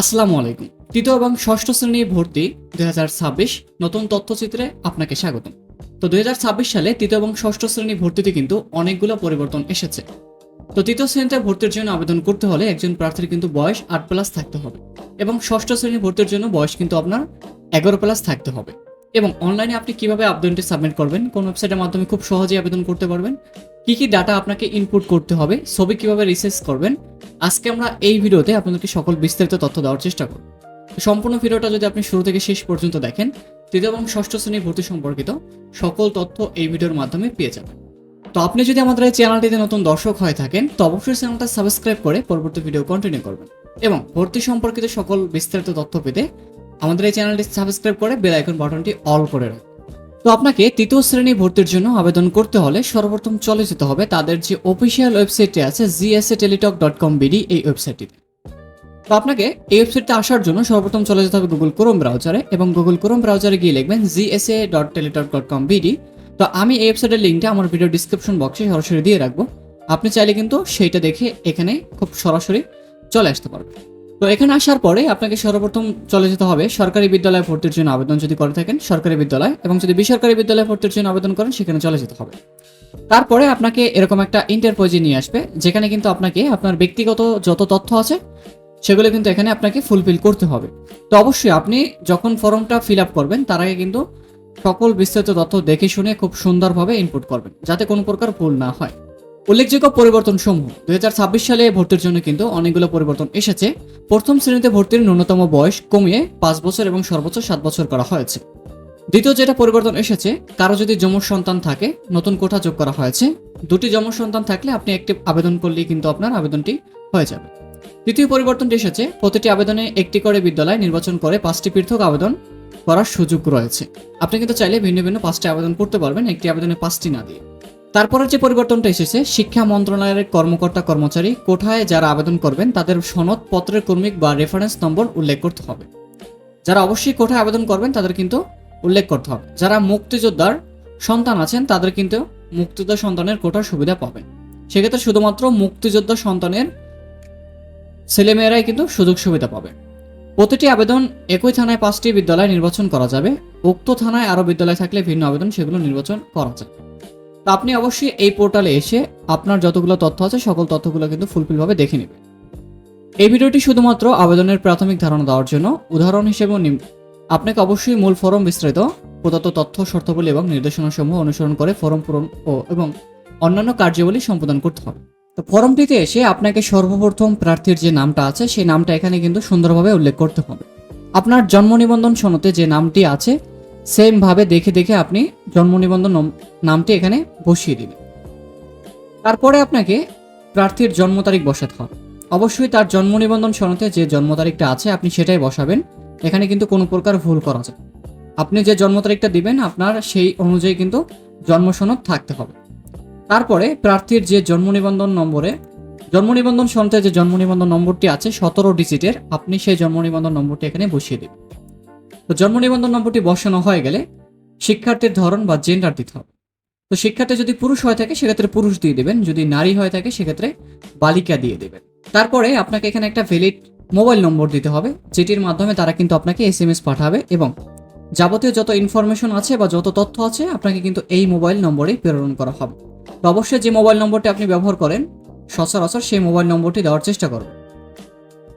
আসসালামু আলাইকুম। তৃতীয় এবং ষষ্ঠ শ্রেণি ভর্তি দুই নতুন তথ্যচিত্রে আপনাকে স্বাগতম। তো দুই সালে তৃতীয় এবং ষষ্ঠ শ্রেণি ভর্তিতে কিন্তু অনেকগুলো পরিবর্তন এসেছে। তো তৃতীয় শ্রেণীতে ভর্তির জন্য আবেদন করতে হলে একজন প্রার্থীর কিন্তু বয়স আট প্লাস থাকতে হবে এবং ষষ্ঠ শ্রেণি ভর্তির জন্য বয়স কিন্তু আপনার এগারো প্লাস থাকতে হবে। এবং অনলাইনে আপনি কীভাবে আবেদনটি সাবমিট করবেন, কোন ওয়েবসাইটের মাধ্যমে খুব সহজেই আবেদন করতে পারবেন কি কি ডাটা আপনাকে ইনপুট করতে হবে, ছবি কীভাবে রিসার্চ করবেন, আজকে আমরা এই ভিডিওতে আপনাদেরকে সকল বিস্তারিত তথ্য দেওয়ার চেষ্টা করব। সম্পূর্ণ ভিডিওটা যদি আপনি শুরু থেকে শেষ পর্যন্ত দেখেন, তৃতীয় এবং ষষ্ঠ শ্রেণি ভর্তি সম্পর্কিত সকল তথ্য এই ভিডিওর মাধ্যমে পেয়ে যাবেন। তো আপনি যদি আমাদের এই চ্যানেলটিতে নতুন দর্শক হয়ে থাকেন, তো অবশ্যই চ্যানেলটা সাবস্ক্রাইব করে পরবর্তী ভিডিও কন্টিনিউ করবেন এবং ভর্তি সম্পর্কিত সকল বিস্তারিত তথ্য পেতে আমাদের এই চ্যানেলটি সাবস্ক্রাইব করে বেল আইকন বাটনটি অল করে রাখুন। তো আপনাকে তৃতীয় শ্রেণি ভর্তির জন্য আবেদন করতে হলে সর্বপ্রথম চলে যেতে হবে তাদের যে অফিসিয়াল ওয়েবসাইটটি আছে GSA Teletalk dot com BD এই ওয়েবসাইটটিতে তো আপনাকে এই ওয়েবসাইটে আসার জন্য সর্বপ্রথম চলে যেতে হবে গুগল ক্রোম ব্রাউজারে এবং গুগল ক্রোম ব্রাউজারে গিয়ে লিখবেন GSA dot Teletalk dot com BD তো আমি এই ওয়েবসাইটের লিঙ্কটা আমার ভিডিও ডিসক্রিপশন বক্সে সরাসরি দিয়ে রাখব। আপনি চাইলে কিন্তু সেইটা দেখে এখানে খুব সরাসরি চলে আসতে পারবেন। তো এখানে আসার পরে আপনাকে সর্বপ্রথম চলে যেতে হবে সরকারি বিদ্যালয়ে ভর্তির জন্য আবেদন যদি করে থাকেন সরকারি বিদ্যালয় এবং যদি বেসরকারি বিদ্যালয়ে ভর্তির জন্য আবেদন করেন, সেখানে চলে যেতে হবে। তারপরে আপনাকে এরকম একটা ইন্টারপোজে নিয়ে আসবে, যেখানে কিন্তু আপনাকে আপনার ব্যক্তিগত যত তথ্য আছে, সেগুলো কিন্তু এখানে আপনাকে ফুলফিল করতে হবে। তো অবশ্যই আপনি যখন ফর্মটা ফিল আপ করবেন, তার আগে কিন্তু সকল বিস্তারিত তথ্য দেখে শুনে খুব সুন্দরভাবে ইনপুট করবেন, যাতে কোনো প্রকার ভুল না হয়। উল্লেখযোগ্য পরিবর্তন সমূহ দুই হাজার ছাব্বিশ সালে ভর্তির জন্য কিন্তু অনেকগুলো পরিবর্তন এসেছে। প্রথম শ্রেণীতে ভর্তির ন্যূনতম বয়স কমিয়ে পাঁচ বছর এবং সর্বোচ্চ সাত বছর করা হয়েছে। দ্বিতীয় যেটা পরিবর্তন এসেছে, কারও যদি যমজ সন্তান থাকে, নতুন কোঠা যোগ করা হয়েছে। দুটি যমজ সন্তান থাকলে আপনি একটি আবেদন করলেই কিন্তু আপনার আবেদনটি হয়ে যাবে। তৃতীয় পরিবর্তনটি এসেছে, প্রতিটি আবেদনে একটি করে বিদ্যালয় নির্বাচন করে পাঁচটি পৃথক আবেদন করার সুযোগ রয়েছে। আপনি কিন্তু চাইলে ভিন্ন ভিন্ন পাঁচটি আবেদন করতে পারবেন, একটি আবেদনে পাঁচটি না দিয়ে। তারপরের যে পরিবর্তনটা এসেছে, শিক্ষা মন্ত্রণালয়ের কর্মকর্তা কর্মচারী কোঠায় যারা আবেদন করবেন, তাদের সনদ পত্রের কর্মিক বা রেফারেন্স নম্বর উল্লেখ করতে হবে। যারা অবশ্যই কোঠায় আবেদন করবেন, তাদের কিন্তু উল্লেখ করতে হবে। যারা মুক্তিযোদ্ধার সন্তান আছেন, তাদের কিন্তু মুক্তিযোদ্ধা সন্তানের কোটার সুবিধা পাবেন। সেক্ষেত্রে শুধুমাত্র মুক্তিযোদ্ধা সন্তানের ছেলেমেয়েরাই কিন্তু সুযোগ সুবিধা পাবে। প্রতিটি আবেদন একই থানায় পাঁচটি বিদ্যালয় নির্বাচন করা যাবে। উক্ত থানায় আরও বিদ্যালয় থাকলে ভিন্ন আবেদন, সেগুলো নির্বাচন করা যাবে। তা আপনি অবশ্যই এই পোর্টালে এসে আপনার যতগুলো তথ্য আছে, সকল তথ্যগুলো কিন্তু ফুলফিলভাবে দেখে নেবেন। এই ভিডিওটি শুধুমাত্র আবেদনের প্রাথমিক ধারণা দেওয়ার জন্য। উদাহরণ হিসেবেও আপনাকে অবশ্যই মূল ফরম বিস্তারিত, প্রদত্ত তথ্য, শর্তাবলী এবং নির্দেশনাসমূহ অনুসরণ করে ফরম পূরণ ও এবং অন্যান্য কার্যাবলী সম্পাদন করতে হবে। তো ফর্মটিতে এসে আপনাকে সর্বপ্রথম প্রার্থীর যে নামটা আছে, সেই নামটা এখানে কিন্তু সুন্দরভাবে উল্লেখ করতে হবে। আপনার জন্ম নিবন্ধন সনদে যে নামটি আছে সেম ভাবে দেখে দেখে আপনি জন্ম নিবন্ধন নম- নামটি এখানে বসিয়ে দিবেন। তারপরে আপনাকে প্রার্থীর জন্ম তারিখ বসাতে হবে। অবশ্যই তার জন্ম নিবন্ধন সনদে যে জন্ম তারিখটা আছে, আপনি সেটাই বসাবেন। এখানে কিন্তু কোনো প্রকার ভুল করা যায়। আপনি যে জন্ম তারিখটা দিবেন, আপনার সেই অনুযায়ী কিন্তু জন্ম সনদ থাকতে হবে। তারপরে প্রার্থীর যে জন্ম নিবন্ধন নম্বরে, জন্ম নিবন্ধন সনদে যে জন্ম নিবন্ধন নম্বরটি আছে, সতেরো ডিজিটের আপনি সেই জন্ম নিবন্ধন নম্বরটি এখানে বসিয়ে দিবেন। তো জন্ম নিবন্ধন নম্বরটি বসানো হয়ে গেলে শিক্ষার্থীর ধরন বা জেন্ডার দিতে হবে। তো শিক্ষার্থী যদি পুরুষ হয়ে থাকে, সেক্ষেত্রে পুরুষ দিয়ে দেবেন, যদি নারী হয়ে থাকে, সেক্ষেত্রে বালিকা দিয়ে দেবেন। তারপরে আপনাকে এখানে একটা ভ্যালিড মোবাইল নম্বর দিতে হবে, যেটির মাধ্যমে তারা কিন্তু আপনাকে এস এম এস পাঠাবে এবং যাবতীয় যত ইনফরমেশন আছে বা যত তথ্য আছে, আপনাকে কিন্তু এই মোবাইল নম্বরে প্রেরণ করা হবে। তো অবশ্যই যে মোবাইল নম্বরটি আপনি ব্যবহার করেন, সচরাচর সেই মোবাইল নম্বরটি দেওয়ার চেষ্টা করবেন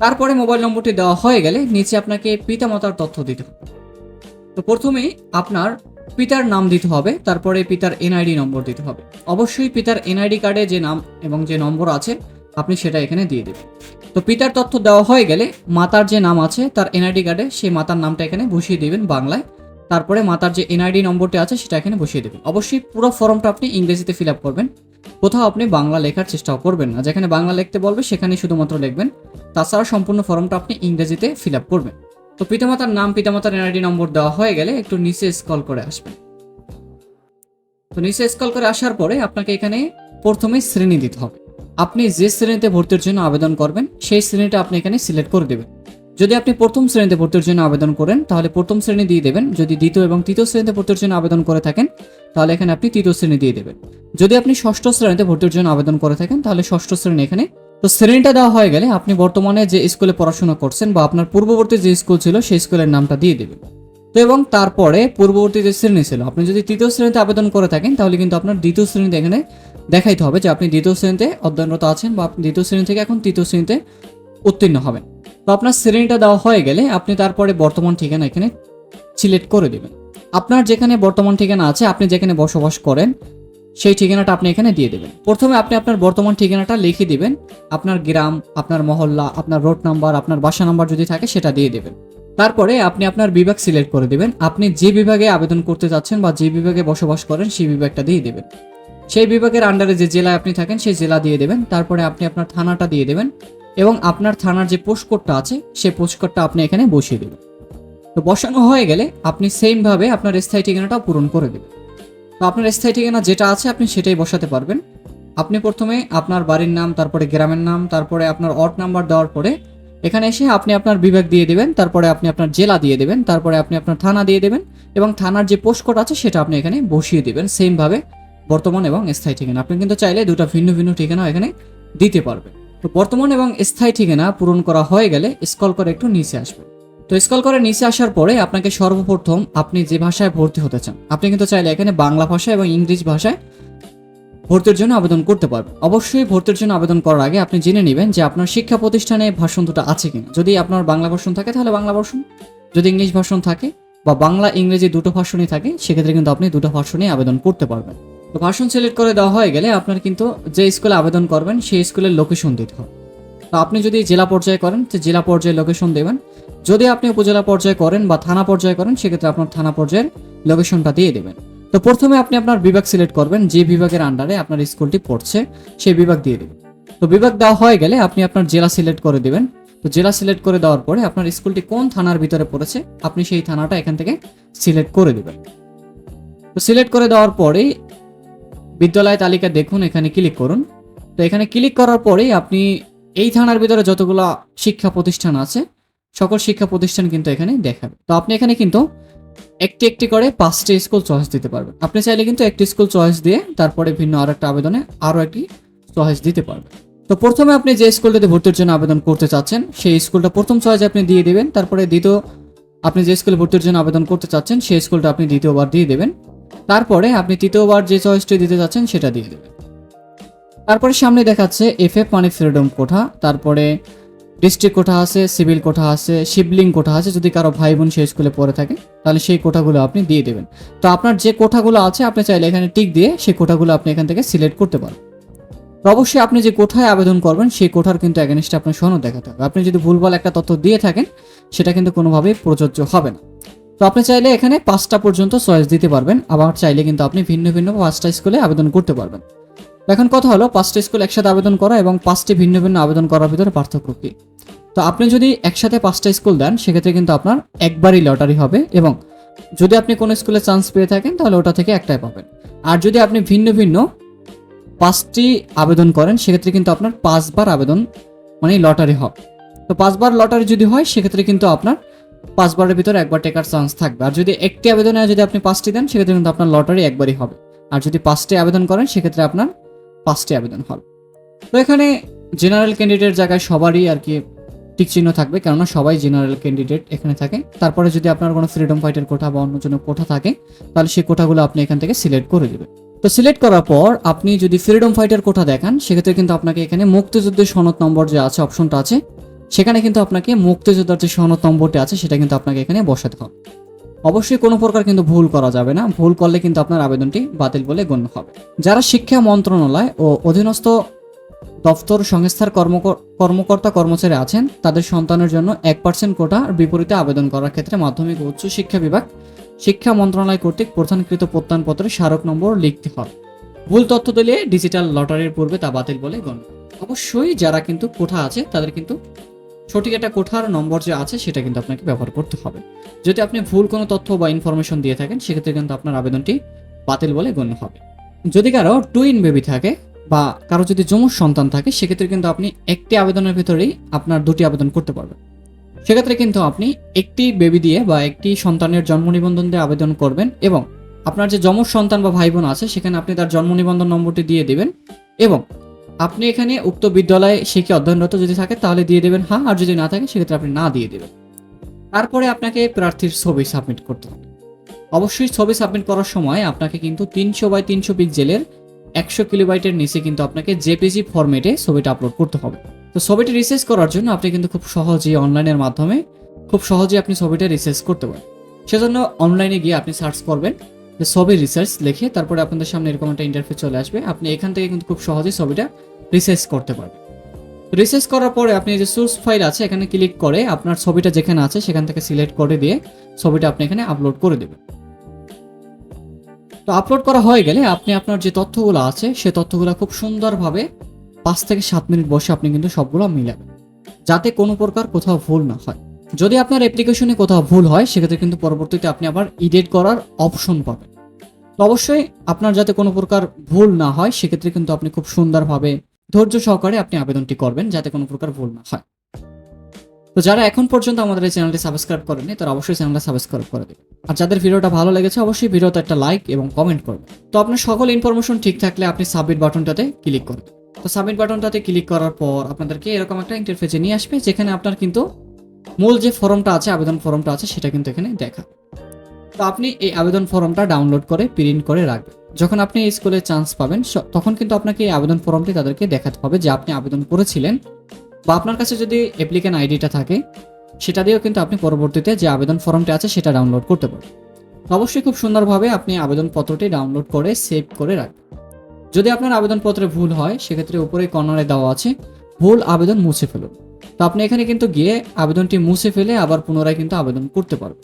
তারপরে মোবাইল নম্বরটি দেওয়া হয়ে গেলে নিচে আপনাকে পিতামাতার তথ্য দিতে হবে। তো প্রথমেই আপনার পিতার নাম দিতে হবে, তারপরে পিতার এনআইডি নম্বর দিতে হবে। অবশ্যই পিতার এনআইডি কার্ডে যে নাম এবং যে নম্বর আছে, আপনি সেটা এখানে দিয়ে দেবেন। তো পিতার তথ্য দেওয়া হয়ে গেলে মাতার যে নাম আছে, তার এনআইডি কার্ডে সেই মাতার নামটা এখানে বসিয়ে দিবেন বাংলায়। তারপরে মাতার যে এনআইডি নম্বরটি আছে, সেটা এখানে বসিয়ে দেবেন। অবশ্যই পুরো ফর্মটা আপনি ইংরেজিতে ফিল আপ করবেন। কোথাও আপনি বাংলা লেখার চেষ্টাও করবেন না। যেখানে বাংলা লিখতে বলবে সেখানে শুধুমাত্র লিখবেন। তাছাড়া সম্পূর্ণ ফর্মটা আপনি ইংরেজিতে ফিল আপ করবেন। তো পিতামাতার নাম, পিতামাতার এনআইডি নম্বর দেওয়া হয়ে গেলে একটু নিচে স্কল করে আসবেন। তো নিচে স্কল করে আসার পরে আপনাকে এখানে প্রথমে শ্রেণি দিতে হবে। আপনি যে শ্রেণীতে ভর্তির জন্য আবেদন করবেন, সেই শ্রেণীটা আপনি এখানে সিলেক্ট করে দেবেন। যদি আপনি প্রথম শ্রেণীতে ভর্তির জন্য আবেদন করেন, তাহলে প্রথম শ্রেণি দিয়ে দেবেন। যদি দ্বিতীয় এবং তৃতীয় শ্রেণীতে ভর্তির জন্য আবেদন করে থাকেন, তাহলে এখানে আপনি তৃতীয় শ্রেণি দিয়ে দেবেন। যদি আপনি ষষ্ঠ শ্রেণীতে ভর্তির জন্য আবেদন করে থাকেন, তাহলে ষষ্ঠ শ্রেণি এখানে। তো শ্রেণীটা দেওয়া হয়ে গেলে আপনি বর্তমানে যে স্কুলে পড়াশোনা করছেন বা আপনার পূর্ববর্তী যে স্কুল ছিল, সেই স্কুলের নামটা দিয়ে দেবেন। তো এবং তারপরে পূর্ববর্তী যে শ্রেণি ছিল, আপনি যদি তৃতীয় শ্রেণীতে আবেদন করে থাকেন, তাহলে কিন্তু আপনার দ্বিতীয় শ্রেণীতে এখানে দেখাইতে হবে যে আপনি দ্বিতীয় শ্রেণীতে অধ্যয়নরত আছেন বা আপনি দ্বিতীয় শ্রেণি থেকে এখন তৃতীয় শ্রেণীতে উত্তীর্ণ হবেন। তো আপনার শ্রেণীটা দেওয়া হয়ে গেলে আপনি তারপরে বর্তমান ঠিকানা এখানে সিলেক্ট করে দেবেন। আপনার যেখানে বর্তমান ঠিকানা আছে, আপনি যেখানে বসবাস করেন, সেই ঠিকানাটা আপনি এখানে দিয়ে দেবেন। প্রথমে আপনি আপনার বর্তমান ঠিকানাটা লিখে দিবেন। আপনার গ্রাম, আপনার মহল্লা, আপনার রোড নাম্বার আপনার বাসা নাম্বার যদি থাকে সেটা দিয়ে দেবেন। তারপরে আপনি আপনার বিভাগ সিলেক্ট করে দেবেন। আপনি যে বিভাগে আবেদন করতে যাচ্ছেন বা যে বিভাগে বসবাস করেন, সেই বিভাগটা দিয়ে দেবেন। সেই বিভাগের আন্ডারে যে জেলায় আপনি থাকেন, সেই জেলা দিয়ে দেবেন। তারপরে আপনি আপনার থানাটা দিয়ে দেবেন। এবং আপনার থানার যে পোস্ট কোডটা আছে, সেই পোস্ট কোডটা আপনি এখানে বসিয়ে দেবেন। তো বসানো হয়ে গেলে আপনি সেমভাবে আপনার স্থায়ী ঠিকানাটাও পূরণ করে দেবেন। তো আপনার স্থায়ী ঠিকানা যেটা আছে, আপনি সেটাই বসাতে পারবেন। আপনি প্রথমে আপনার বাড়ির নাম, তারপরে গ্রামের নাম, তারপরে আপনার অট নাম্বার দেওয়ার পরে এখানে এসে আপনি আপনার বিভাগ দিয়ে দেবেন, তারপরে আপনি আপনার জেলা দিয়ে দেবেন, তারপরে আপনি আপনার থানা দিয়ে দেবেন এবং থানার যে পোস্ট কোড আছে, সেটা আপনি এখানে বসিয়ে দেবেন সেমভাবে বর্তমান এবং স্থায়ী ঠিকানা। আপনি কিন্তু চাইলে দুটো ভিন্ন ভিন্ন ঠিকানা এখানে দিতে পারবেন। তো বর্তমান এবং স্থায়ী ঠিকানা পূরণ করা হয়ে গেলে স্কল করে একটু নিচে আসবে তো স্কল করে নিচে আসার পরে আপনাকে সর্বপ্রথম আপনি যে ভাষায় ভর্তি হতে চান, আপনি কিন্তু চাইলে এখানে বাংলা ভাষা এবং ইংরেজি ভাষায় ভর্তির জন্য আবেদন করতে পারবেন। অবশ্যই ভর্তির জন্য আবেদন করার আগে আপনি জেনে নেবেন যে আপনার শিক্ষা প্রতিষ্ঠানে ভাষণ দুটো আছে কিনা। যদি আপনার বাংলা ভাষণ থাকে, তাহলে বাংলা ভাষণ। যদি ইংলিশ ভাষণ থাকে বা বাংলা, ইংরেজি দুটো ভাষণই থাকে, সেক্ষেত্রে কিন্তু আপনি দুটো ভাষণে আবেদন করতে পারবেন। ভাষণ সিলেক্ট করে দেওয়া হয়ে গেলে আপনার কিন্তু যে স্কুলে আবেদন করবেন, সেই স্কুলের লোকেশন দিতে হবে। তো আপনি যদি জেলা পর্যায়ে করেন, তো জেলা পর্যায়ে লোকেশন দেবেন। যদি আপনি উপজেলা পর্যায়ে করেন বা থানা পর্যায়ে করেন, সেক্ষেত্রে আপনার থানা পর্যায়ের লোকেশনটা দিয়ে দেবেন। তো প্রথমে আপনি আপনার বিভাগ সিলেক্ট করবেন, যে বিভাগের আন্ডারে আপনার স্কুলটি পড়ছে, সেই বিভাগ দিয়ে দেবেন। তো বিভাগ দেওয়া হয়ে গেলে আপনি আপনার জেলা সিলেক্ট করে দেবেন। তো জেলা সিলেক্ট করে দেওয়ার পরে আপনার স্কুলটি কোন থানার ভিতরে পড়েছে, আপনি সেই থানাটা এখান থেকে সিলেক্ট করে দেবেন। তো সিলেক্ট করে দেওয়ার পরেই বিদ্যালয় তালিকা দেখুন, এখানে ক্লিক করুন। তো এখানে ক্লিক করার পরেই আপনি এই থানার ভিতরে যতগুলো শিক্ষা প্রতিষ্ঠান আছে, সকল শিক্ষা প্রতিষ্ঠান কিন্তু এখানে দেখাবে। তো আপনি এখানে কিন্তু একটি একটি করে পাঁচটি স্কুল চয়েস দিতে পারবেন। আপনি চাইলে কিন্তু একটি স্কুল চয়েস দিয়ে তারপরে ভিন্ন আরও একটা আবেদনে আরও একটি চয়েস দিতে পারবেন। তো প্রথমে আপনি যে স্কুলটাতে ভর্তির জন্য আবেদন করতে চাচ্ছেন, সেই স্কুলটা প্রথম চয়েস আপনি দিয়ে দেবেন। তারপরে দ্বিতীয়, আপনি যে স্কুলে ভর্তির জন্য আবেদন করতে চাচ্ছেন, সেই স্কুলটা আপনি দ্বিতীয়বার দিয়ে দেবেন। তারপরে আপনি তৃতীয়বার যে চয়েসটি দিতে চাচ্ছেন সেটা দিয়ে দেবেন। তারপরে সামনে দেখাচ্ছে এফ এফ মানে ফ্রিডম কোঠা, তারপরে ডিস্ট্রিক্ট কোঠা আছে সিভিল কোঠা আছে শিবলিং কোঠা আছে, যদি কারও ভাই বোন সেই স্কুলে পড়ে থাকে, তাহলে সেই কোঠাগুলো আপনি দিয়ে দেবেন। তো আপনার যে কোঠাগুলো আছে, আপনি চাইলে এখানে টিক দিয়ে সেই কোঠাগুলো আপনি এখান থেকে সিলেক্ট করতে পারেন। অবশ্যই আপনি যে কোঠায় আবেদন করবেন, সেই কোঠার কিন্তু এগেনস্টে আপনার সনদ দেখাতে হবে। আপনি যদি ভুলভাল একটা তথ্য দিয়ে থাকেন, সেটা কিন্তু কোনোভাবেই প্রযোজ্য হবে না। তো আপনি চাইলে এখানে পাঁচটা পর্যন্ত চয়েস দিতে পারবেন। আবার চাইলে কিন্তু আপনি ভিন্ন ভিন্ন পাঁচটা স্কুলে আবেদন করতে পারবেন। এখন কথা হলো, পাঁচটা স্কুল একসাথে আবেদন করা এবং পাঁচটি ভিন্ন ভিন্ন আবেদন করার ভিতরে পার্থক্য কী? তো আপনি যদি একসাথে পাঁচটা স্কুল দেন, সেক্ষেত্রে কিন্তু আপনার একবারই লটারি হবে এবং যদি আপনি কোনো স্কুলে চান্স পেয়ে থাকেন, তাহলে ওটা থেকে একটাই পাবেন। আর যদি আপনি ভিন্ন ভিন্ন পাঁচটি আবেদন করেন, সেক্ষেত্রে কিন্তু আপনার পাঁচবার আবেদন মানে লটারি হবে। তো পাঁচবার লটারি যদি হয়, সেক্ষেত্রে কিন্তু আপনার পাঁচবারের ভিতরে একবার টেকার চান্স থাকবে। আর যদি একটি আবেদনে যদি আপনি পাঁচটি দেন, সেক্ষেত্রে কিন্তু আপনার লটারি একবারই হবে। আর যদি পাঁচটি আবেদন করেন, সেক্ষেত্রে আপনার পাঁচটি আবেদন হবে। তো এখানে জেনারেল ক্যান্ডিডেট জায়গায় সবারই আর কি টিক চিহ্ন থাকবে, কেননা সবাই জেনারেল ক্যান্ডিডেট এখানে থাকে। তারপরে যদি আপনার কোনো ফ্রিডম ফাইটার কোঠা বা অন্য জন্য কোঠা থাকে, তাহলে সেই কোঠাগুলো আপনি এখান থেকে সিলেক্ট করে দেবেন। তো সিলেক্ট করার পর আপনি যদি ফ্রিডম ফাইটার কোঠা দেখান, সেক্ষেত্রে কিন্তু আপনাকে এখানে মুক্তিযুদ্ধের সনদ নম্বর যে আছে অপশনটা আছে সেখানে কিন্তু আপনাকে মুক্তিযোদ্ধার যে নম্বরটি আছে, সেটা কিন্তু আপনাকে এখানে বসাতে হবে। অবশ্যই কোনো প্রকার কিন্তু ভুল করা যাবে না। ভুল করলে কিন্তু আপনার আবেদনটি বাতিল বলে গণ্য হবে। যারা শিক্ষা মন্ত্রণালয় ও অধীনস্থ দপ্তর সংস্থার কর্মক- কর্মকর্তা কর্মচারী আছেন, তাদের সন্তানের জন্য এক পার্সেন্ট কোটার বিপরীতে আবেদন করার ক্ষেত্রে মাধ্যমিক ও উচ্চ শিক্ষা বিভাগ, শিক্ষা মন্ত্রণালয় কর্তৃক প্রধানকৃত প্রত্যয়নপত্রে স্মারক নম্বর লিখতে হবে। ভুল তথ্য দিলে ডিজিটাল লটারির পূর্বে তা বাতিল বলে গণ্য অবশ্যই যারা কিন্তু কোঠা আছে, তাদের কিন্তু সঠিক একটা কোঠার নম্বর যে আছে, সেটা কিন্তু আপনাকে ব্যবহার করতে হবে। যদি আপনি ভুল কোনো তথ্য বা ইনফরমেশন দিয়ে থাকেন, সেক্ষেত্রে কিন্তু আপনার আবেদনটি বাতিল বলে গণ্য হবে। যদি কারও টুইন বেবি থাকে বা কারও যদি যমজ সন্তান থাকে, সেক্ষেত্রে কিন্তু আপনি একটি আবেদনের ভিতরেই আপনার দুটি আবেদন করতে পারবেন। সেক্ষেত্রে কিন্তু আপনি একটি বেবি দিয়ে বা একটি সন্তানের জন্ম নিবন্ধন দিয়ে আবেদন করবেন এবং আপনার যে যমজ সন্তান বা ভাই বোন আছে, সেখানে আপনি তার জন্ম নিবন্ধন নম্বরটি দিয়ে দেবেন এবং আপনি এখানে উক্ত বিদ্যালয়ে শিক্ষা অধ্যয়নরত যদি থাকে, তাহলে দিয়ে দেবেন হ্যাঁ আর যদি না থাকে, সেক্ষেত্রে আপনি না দিয়ে দেবেন। তারপরে আপনাকে প্রার্থীর ছবি সাবমিট করতে হবে। অবশ্যই ছবি সাবমিট করার সময় আপনাকে কিন্তু তিনশো বাই তিনশো পিক্সেলের একশো কিলোবাইটের নিচে কিন্তু আপনাকে জেপিজি ফরম্যাটে ছবিটা আপলোড করতে হবে। তো ছবিটি রিসার্চ করার জন্য আপনি কিন্তু খুব সহজেই অনলাইনের মাধ্যমে খুব সহজেই আপনি ছবিটা রিসার্চ করতে পারেন। সেজন্য অনলাইনে গিয়ে আপনি সার্চ করবেন ছবি রিসার্চ লিখে তারপরে আপনাদের সামনে এরকম একটা ইন্টারফেস চলে আসবে, আপনি এখান থেকে কিন্তু খুব সহজেই ছবিটা রিসার্চ করতে পারবেন। রিসার্চ করার পরে আপনি যে সোর্স ফাইল আছে, এখানে ক্লিক করে আপনার ছবিটা যেখানে আছে, সেখান থেকে সিলেক্ট করে দিয়ে ছবিটা আপনি এখানে আপলোড করে দেবেন। তো আপলোড করা হয়ে গেলে আপনি আপনার যে তথ্যগুলো আছে, সে তথ্যগুলো খুব সুন্দরভাবে পাঁচ থেকে সাত মিনিট বসে আপনি কিন্তু সবগুলো মিলাবেন, যাতে কোনো প্রকার কোথাও ভুল না হয়। যদি আপনার অ্যাপ্লিকেশনে কোথাও ভুল হয়, সেক্ষেত্রে কিন্তু পরবর্তীতে আপনি আবার এডিট করার অপশন পাবেন। তো অবশ্যই আপনার যাতে কোনো প্রকার ভুল না হয়, সেক্ষেত্রে কিন্তু আপনি খুব সুন্দরভাবে ধৈর্য সহকারে আপনি আবেদনটি করবেন, যাতে কোনো প্রকার ভুল না হয়। তো যারা এখন পর্যন্ত আমাদের এই চ্যানেলটি সাবস্ক্রাইব করেনি তারা অবশ্যই চ্যানেলটা সাবস্ক্রাইব করে দেবে আর যাদের ভিডিওটা ভালো লেগেছে, অবশ্যই ভিডিওতে একটা লাইক এবং কমেন্ট করবেন। তো আপনার সকল ইনফরমেশন ঠিক থাকলে আপনি সাবমিট বাটনটাতে ক্লিক করবেন তো সাবমিট বাটনটাতে ক্লিক করার পর আপনাদেরকে এরকম একটা ইন্টারফেসে নিয়ে আসবে, যেখানে আপনার কিন্তু মূল যে ফর্মটা আছে, আবেদন ফর্মটা আছে, সেটা কিন্তু এখানে দেখা। তো আপনি এই আবেদন ফর্মটা ডাউনলোড করে প্রিন্ট করে রাখবেন। যখন আপনি এই স্কুলে চান্স পাবেন তখন কিন্তু আপনাকে এই আবেদন ফর্মটি তাদেরকে দেখাতে হবে যে আপনি আবেদন করেছিলেন। বা আপনার কাছে যদি অ্যাপ্লিকেন্ট আইডিটা থাকে, সেটা দিয়েও কিন্তু আপনি পরবর্তীতে যে আবেদন ফর্মটি আছে, সেটা ডাউনলোড করতে পারেন। অবশ্যই খুব সুন্দরভাবে আপনি আবেদনপত্রটি ডাউনলোড করে সেভ করে রাখবেন। যদি আপনার আবেদনপত্রে ভুল হয়, সেক্ষেত্রে উপরে কর্নারে দেওয়া আছে, ভুল আবেদন মুছে ফেলুন। তো আপনি এখানে কিন্তু গিয়ে আবেদনটি মুছে ফেলে আবার পুনরায় কিন্তু আবেদন করতে পারবেন।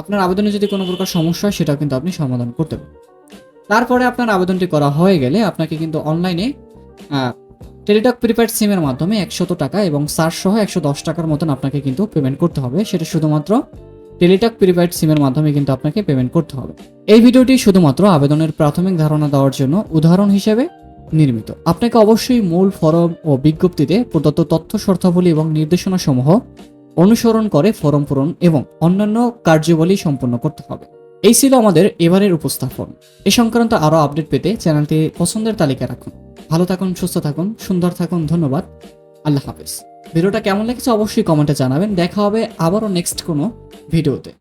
আপনার আবেদনে যদি কোনো প্রকার সমস্যা হয়, সেটাও কিন্তু আপনি সমাধান করতে পারবেন। তারপরে আপনার আবেদনটি করা হয়ে গেলে আপনাকে কিন্তু অনলাইনে টেলিটক প্রিপেড সিমের মাধ্যমে একশত টাকা এবং চার সহ একশো দশ টাকার মতন আপনাকে কিন্তু পেমেন্ট করতে হবে। সেটা শুধুমাত্র টেলিটক প্রিপেড সিমের মাধ্যমে কিন্তু আপনাকে পেমেন্ট করতে হবে। এই ভিডিওটি শুধুমাত্র আবেদনের প্রাথমিক ধারণা দেওয়ার জন্য। উদাহরণ হিসেবে নির্মিত। আপনাকে অবশ্যই মূল ফরম ও বিজ্ঞপ্তিতে প্রদত্ত তথ্য, শর্তাবলী এবং নির্দেশনা সমূহ অনুসরণ করে ফরম পূরণ এবং অন্যান্য কার্যাবলী সম্পন্ন করতে হবে। এই ছিল আমাদের এবারের উপস্থাপন। এ সংক্রান্ত আরও আপডেট পেতে চ্যানেলটি পছন্দের তালিকা রাখুন। ভালো থাকুন, সুস্থ থাকুন, সুন্দর থাকুন, ধন্যবাদ। আল্লাহ হাফেজ। ভিডিওটা কেমন লেগেছে অবশ্যই কমেন্টে জানাবেন। দেখা হবে আবারও নেক্সট কোনো ভিডিওতে।